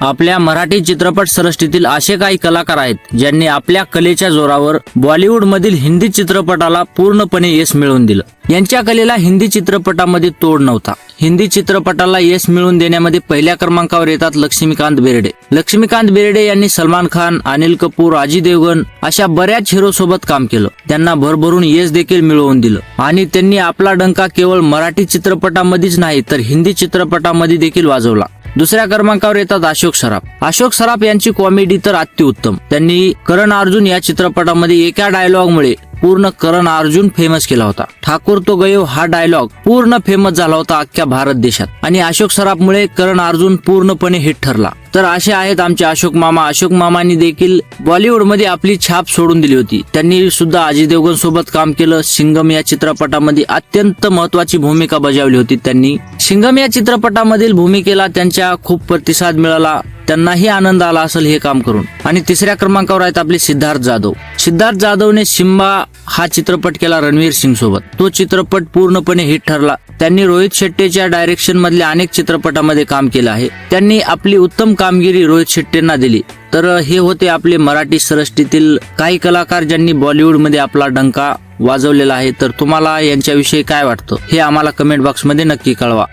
आपल्या मराठी चित्रपट सृष्टीतील असे काही कलाकार आहेत ज्यांनी आपल्या कलेच्या जोरावर बॉलिवूड मधील हिंदी चित्रपटाला पूर्णपणे यश मिळवून दिलं. यांच्या कलेला हिंदी चित्रपटामध्ये तोड नव्हता. हिंदी चित्रपटाला यश मिळवून देण्यामध्ये पहिल्या क्रमांकावर येतात लक्ष्मीकांत बेर्डे. लक्ष्मीकांत बेर्डे यांनी सलमान खान अनिल कपूर अजय देवगण अशा बऱ्याच हिरो सोबत काम केलं. त्यांना भरभरून यश देखील मिळवून दिलं. आणि त्यांनी आपला डंका केवळ मराठी चित्रपटामध्येच नाही तर हिंदी चित्रपटामध्ये देखील वाजवला. दुसऱ्या क्रमांकावर येतात अशोक सराफ. अशोक सराफ यांची कॉमेडी तर अत्युत्तम त्यांनी करण अर्जुन या चित्रपटामध्ये एका डायलॉगमुळे पूर्ण करण अर्जुन फेमस केला होता. ठाकूर तो गयो हा डायलॉग पूर्ण फेमस झाला होता अख्ख्या भारत देशात. आणि अशोक सराफमुळे करण अर्जुन पूर्णपणे हिट ठरला. तर असे आहेत आमचे अशोक मामा. अशोक मामांनी देखील बॉलिवूडमध्ये आपली छाप सोडून दिली होती. त्यांनी सुद्धा अजय देवगण सोबत काम केलं. सिंगम या चित्रपटामध्ये अत्यंत महत्वाची भूमिका बजावली होती त्यांनी. सिंगम या चित्रपटामधील भूमिकेला त्यांच्या खूप प्रतिसाद मिळाला. त्यांनाही आनंद आला असेल हे काम करून. आणि तिसऱ्या क्रमांकावर आहेत आपले सिद्धार्थ जाधव. सिद्धार्थ जाधवने सिम्बा हा चित्रपट केला रणवीर सिंग सोबत. तो चित्रपट पूर्णपणे हिट ठरला. त्यांनी रोहित शेट्टीच्या डायरेक्शन मधल्या अनेक चित्रपटामध्ये काम केलं आहे. त्यांनी आपली उत्तम कामगिरी रोहित शेट्टींना दिली. तर हे होते आपले मराठी सृष्टीतील काही कलाकार ज्यांनी बॉलिवूडमध्ये आपला डंका वाजवलेला आहे. तर तुम्हाला यांच्याविषयी काय वाटतं? हे आम्हाला कमेंट बॉक्समध्ये नक्की कळवा.